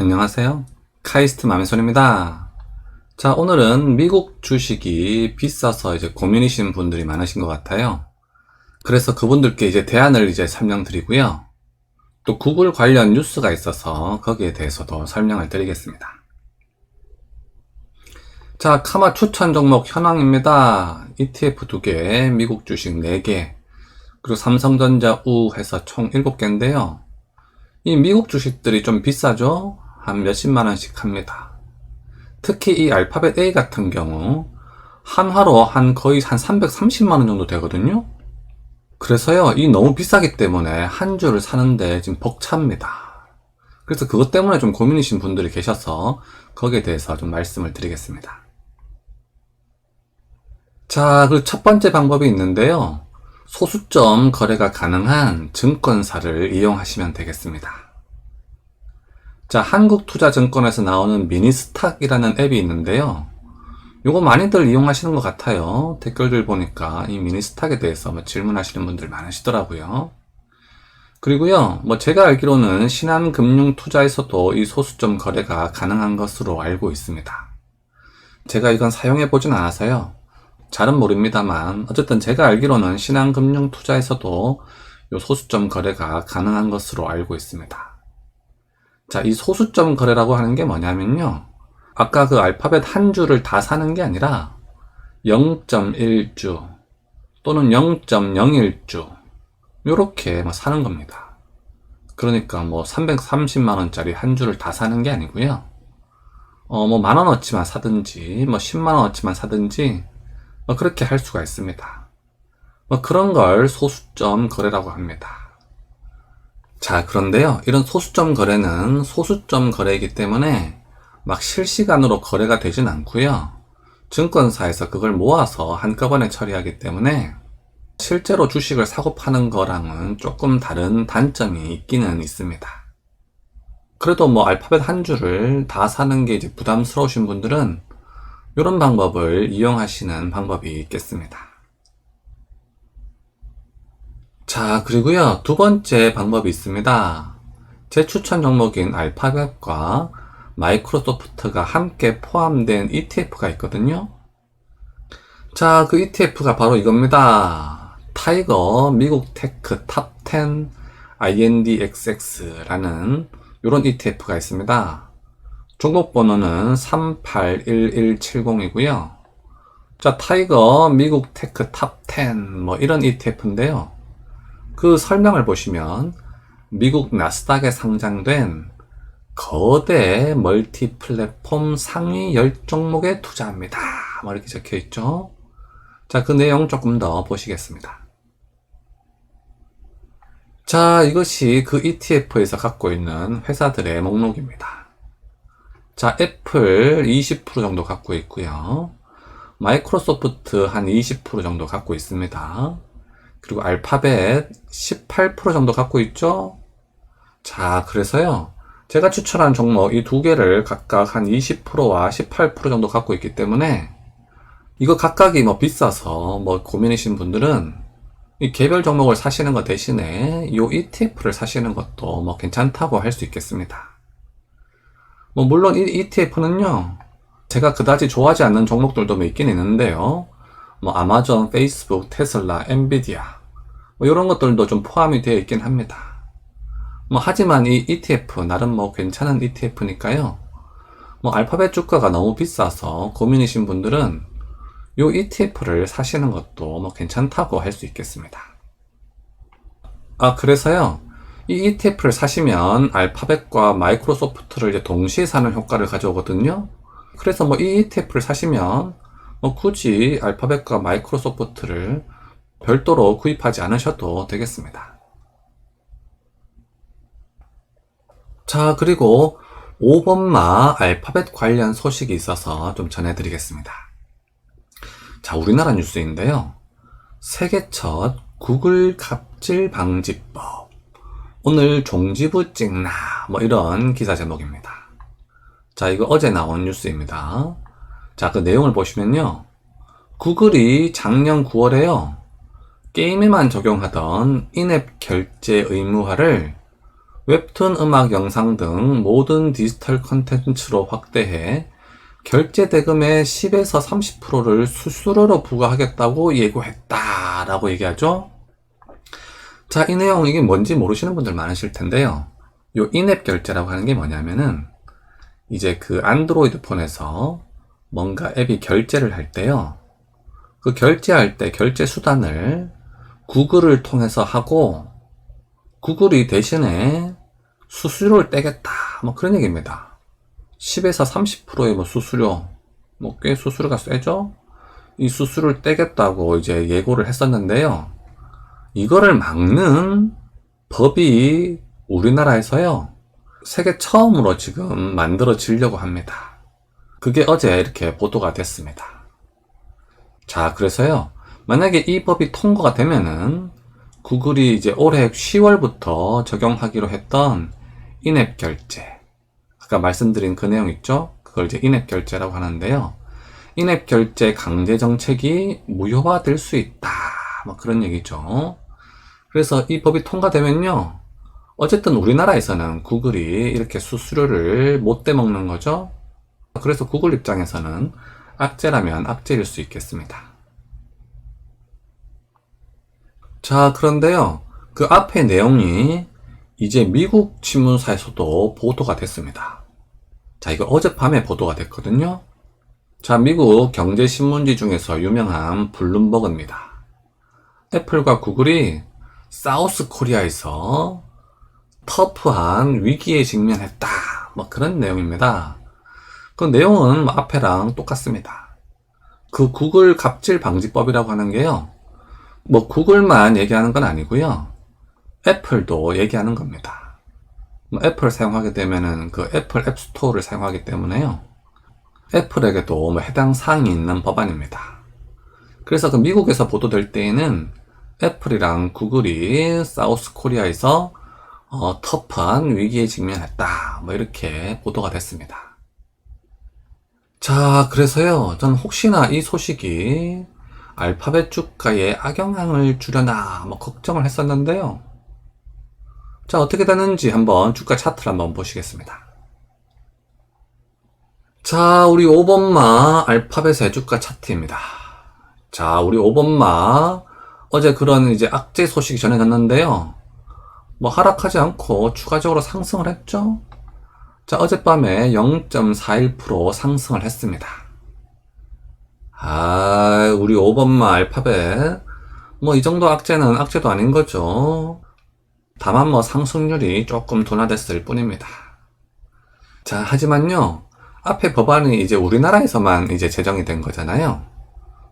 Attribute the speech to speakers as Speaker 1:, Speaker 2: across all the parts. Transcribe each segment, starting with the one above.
Speaker 1: 안녕하세요. 카이스트 마메손입니다. 자, 오늘은 미국 주식이 비싸서 이제 고민이신 분들이 많으신 것 같아요. 그래서 그분들께 이제 대안을 이제 설명드리고요. 또 구글 관련 뉴스가 있어서 거기에 대해서도 설명을 드리겠습니다. 자, 카마 추천 종목 현황입니다. ETF 2개, 미국 주식 4개, 그리고 삼성전자 우 해서 총 7개인데요. 이 미국 주식들이 좀 비싸죠? 한 몇십만 원씩 합니다. 특히 이 알파벳 A 같은 경우 한화로 한 거의 한 330만 원 정도 되거든요. 그래서요, 이 너무 비싸기 때문에 한 주를 사는데 지금 벅찹니다. 그래서 그것 때문에 좀 고민이신 분들이 계셔서 거기에 대해서 좀 말씀을 드리겠습니다. 자, 그 첫 번째 방법이 있는데요. 소수점 거래가 가능한 증권사를 이용하시면 되겠습니다. 자, 한국투자증권에서 나오는 미니스탁이라는 앱이 있는데요. 요거 많이들 이용하시는 것 같아요. 댓글들 보니까 이 미니스탁에 대해서 뭐 질문하시는 분들 많으시더라고요. 그리고요, 뭐 제가 알기로는 신한금융투자에서도 이 소수점 거래가 가능한 것으로 알고 있습니다. 제가 이건 사용해 보진 않아서요. 잘은 모릅니다만 어쨌든 제가 알기로는 신한금융투자에서도 요 소수점 거래가 가능한 것으로 알고 있습니다. 자, 이 소수점 거래라고 하는 게 뭐냐면요. 아까 그 알파벳 한 줄을 다 사는 게 아니라 0.1주 또는 0.01주 요렇게 뭐 사는 겁니다. 그러니까 뭐 330만 원짜리 한 줄을 다 사는 게 아니고요. 어, 뭐 만 원어치만 사든지 뭐 10만 원어치만 사든지 뭐 그렇게 할 수가 있습니다. 뭐 그런 걸 소수점 거래라고 합니다. 자, 그런데요. 이런 소수점 거래는 소수점 거래이기 때문에 막 실시간으로 거래가 되진 않고요. 증권사에서 그걸 모아서 한꺼번에 처리하기 때문에 실제로 주식을 사고 파는 거랑은 조금 다른 단점이 있기는 있습니다. 그래도 뭐 알파벳 한 줄을 다 사는 게 이제 부담스러우신 분들은 이런 방법을 이용하시는 방법이 있겠습니다. 자, 그리고요, 두 번째 방법이 있습니다. 제 추천 종목인 알파벳과 마이크로소프트가 함께 포함된 ETF가 있거든요. 자, 그 ETF가 바로 이겁니다. 타이거 미국 테크 탑10 INDXX라는 이런 ETF가 있습니다. 종목 번호는 381170이고요. 자, 타이거 미국 테크 탑10 뭐 이런 ETF인데요. 그 설명을 보시면 미국 나스닥에 상장된 거대 멀티 플랫폼 상위 10종목에 투자합니다. 뭐 이렇게 적혀 있죠. 자, 그 내용 조금 더 보시겠습니다. 자, 이것이 그 ETF에서 갖고 있는 회사들의 목록입니다. 자, 애플 20% 정도 갖고 있고요. 마이크로소프트 한 20% 정도 갖고 있습니다. 그리고 알파벳 18% 정도 갖고 있죠? 자, 그래서요. 제가 추천한 종목 이 두 개를 각각 한 20%와 18% 정도 갖고 있기 때문에 이거 각각이 뭐 비싸서 뭐 고민이신 분들은 이 개별 종목을 사시는 것 대신에 이 ETF를 사시는 것도 뭐 괜찮다고 할 수 있겠습니다. 뭐 물론 이 ETF는요. 제가 그다지 좋아하지 않는 종목들도 몇 있긴 있는데요. 뭐 아마존, 페이스북, 테슬라, 엔비디아 뭐 이런 것들도 좀 포함이 되어 있긴 합니다. 뭐 하지만 이 ETF 나름 뭐 괜찮은 ETF니까요. 뭐 알파벳 주가가 너무 비싸서 고민이신 분들은 이 ETF를 사시는 것도 뭐 괜찮다고 할 수 있겠습니다. 아 그래서요. 이 ETF를 사시면 알파벳과 마이크로소프트를 이제 동시에 사는 효과를 가져오거든요. 그래서 뭐 이 ETF를 사시면 뭐 굳이 알파벳과 마이크로소프트를 별도로 구입하지 않으셔도 되겠습니다. 자, 그리고 5번마 알파벳 관련 소식이 있어서 좀 전해드리겠습니다. 자, 우리나라 뉴스인데요. 세계 첫 구글 갑질 방지법. 오늘 종지부 찍나. 뭐 이런 기사 제목입니다. 자, 이거 어제 나온 뉴스입니다. 자, 그 내용을 보시면요. 구글이 작년 9월에요. 게임에만 적용하던 인앱 결제 의무화를 웹툰, 음악, 영상 등 모든 디지털 컨텐츠로 확대해 결제 대금의 10에서 30%를 수수료로 부과하겠다고 예고했다라고 얘기하죠. 자, 이 내용 이게 뭔지 모르시는 분들 많으실 텐데요. 요 인앱 결제라고 하는 게 뭐냐면은 이제 그 안드로이드 폰에서 뭔가 앱이 결제를 할 때요. 그 결제할 때 결제 수단을 구글을 통해서 하고 구글이 대신에 수수료를 떼겠다. 뭐 그런 얘기입니다. 10에서 30%의 뭐 수수료, 뭐 꽤 수수료가 세죠? 이 수수료를 떼겠다고 이제 예고를 했었는데요. 이거를 막는 법이 우리나라에서요. 세계 처음으로 지금 만들어지려고 합니다. 그게 어제 이렇게 보도가 됐습니다. 자, 그래서요. 만약에 이 법이 통과가 되면은 구글이 이제 올해 10월부터 적용하기로 했던 인앱 결제. 아까 말씀드린 그 내용 있죠? 그걸 이제 인앱 결제라고 하는데요. 인앱 결제 강제 정책이 무효화될 수 있다. 뭐 그런 얘기죠. 그래서 이 법이 통과되면요. 어쨌든 우리나라에서는 구글이 이렇게 수수료를 못 떼먹는 거죠. 그래서 구글 입장에서는 악재라면 악재일 수 있겠습니다. 자, 그런데요. 그 앞에 내용이 이제 미국 신문사에서도 보도가 됐습니다. 자, 이거 어젯밤에 보도가 됐거든요. 자, 미국 경제신문지 중에서 유명한 블룸버그입니다. 애플과 구글이 사우스 코리아에서 터프한 위기에 직면했다. 뭐 그런 내용입니다. 그 내용은 뭐 앞에랑 똑같습니다. 그 구글 갑질 방지법이라고 하는 게요. 뭐 구글만 얘기하는 건 아니고요. 애플도 얘기하는 겁니다. 뭐 애플 사용하게 되면은 그 애플 앱스토어를 사용하기 때문에요. 애플에게도 뭐 해당 사항이 있는 법안입니다. 그래서 그 미국에서 보도될 때에는 애플이랑 구글이 사우스 코리아에서 어, 터프한 위기에 직면했다. 뭐 이렇게 보도가 됐습니다. 자, 그래서요. 전 혹시나 이 소식이 알파벳 주가에 악영향을 주려나 뭐 걱정을 했었는데요. 자, 어떻게 되는지 한번 주가 차트를 한번 보시겠습니다. 자, 우리 5번마 알파벳의 주가 차트입니다. 자, 우리 5번마 어제 그런 이제 악재 소식이 전해졌는데요. 뭐 하락하지 않고 추가적으로 상승을 했죠. 자, 어젯밤에 0.41% 상승을 했습니다. 아, 우리 5번마 알파벳. 뭐 이 정도 악재는 악재도 아닌 거죠. 다만 뭐 상승률이 조금 둔화됐을 뿐입니다. 자, 하지만요. 앞에 법안이 이제 우리나라에서만 이제 제정이 된 거잖아요.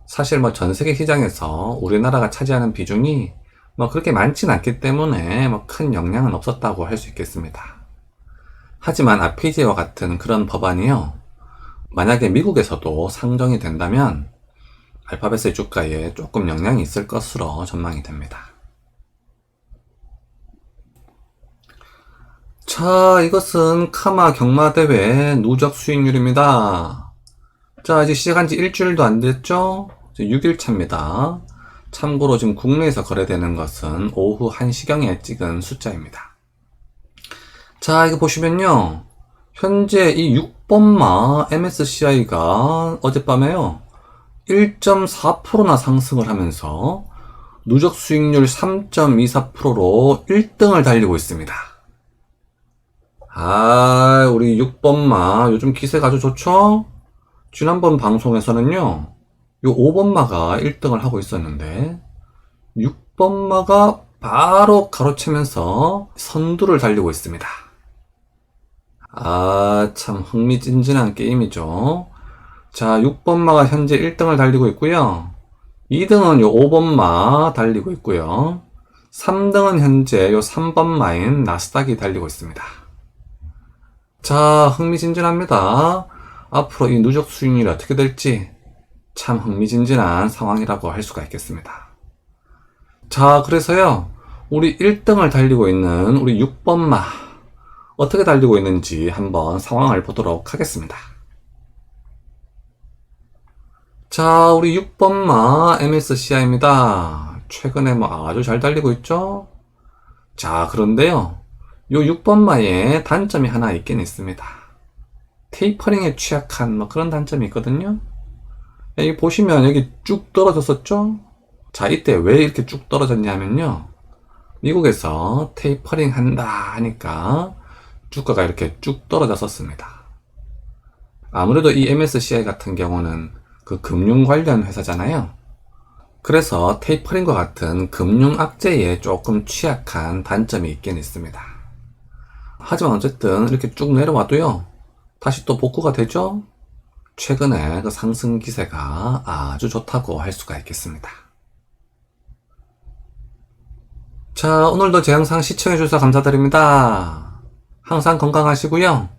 Speaker 1: 사실 뭐 전 세계 시장에서 우리나라가 차지하는 비중이 뭐 그렇게 많진 않기 때문에 뭐 큰 영향은 없었다고 할 수 있겠습니다. 하지만 아피지와 같은 그런 법안이요. 만약에 미국에서도 상정이 된다면 알파벳의 주가에 조금 영향이 있을 것으로 전망이 됩니다. 자, 이것은 카마 경마대회 누적 수익률입니다. 자, 이제 시작한 지 일주일도 안 됐죠? 6일 차입니다. 참고로 지금 국내에서 거래되는 것은 오후 1시경에 찍은 숫자입니다. 자, 이거 보시면요. 현재 이 6번마 MSCI가 어젯밤에요. 1.4%나 상승을 하면서 누적 수익률 3.24%로 1등을 달리고 있습니다. 아, 우리 6번마 요즘 기세가 아주 좋죠? 지난번 방송에서는요. 요 5번마가 1등을 하고 있었는데 6번마가 바로 가로채면서 선두를 달리고 있습니다. 아, 참 흥미진진한 게임이죠. 자, 6번마가 현재 1등을 달리고 있고요. 2등은 요 5번마 달리고 있고요. 3등은 현재 요 3번마인 나스닥이 달리고 있습니다. 자, 흥미진진합니다. 앞으로 이 누적 수익률이 어떻게 될지 참 흥미진진한 상황이라고 할 수가 있겠습니다. 자, 그래서요, 우리 1등을 달리고 있는 우리 6번마, 어떻게 달리고 있는지 한번 상황을 보도록 하겠습니다. 자, 우리 6번마 MSCI입니다. 최근에 뭐 아주 잘 달리고 있죠? 자, 그런데요, 요 6번마에 단점이 하나 있긴 있습니다. 테이퍼링에 취약한 뭐 그런 단점이 있거든요. 여기 보시면 여기 쭉 떨어졌었죠? 자, 이때 왜 이렇게 쭉 떨어졌냐면요. 미국에서 테이퍼링 한다 하니까 주가가 이렇게 쭉 떨어졌었습니다. 아무래도 이 MSCI 같은 경우는 그 금융 관련 회사잖아요. 그래서 테이퍼링과 같은 금융 악재에 조금 취약한 단점이 있긴 있습니다. 하지만 어쨌든 이렇게 쭉 내려와도요. 다시 또 복구가 되죠? 최근에 그 상승 기세가 아주 좋다고 할 수가 있겠습니다. 자, 오늘도 제 영상 시청해주셔서 감사드립니다. 항상 건강하시고요.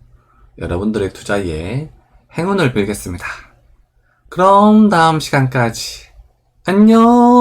Speaker 1: 여러분들의 투자에 행운을 빌겠습니다. 그럼 다음 시간까지 안녕!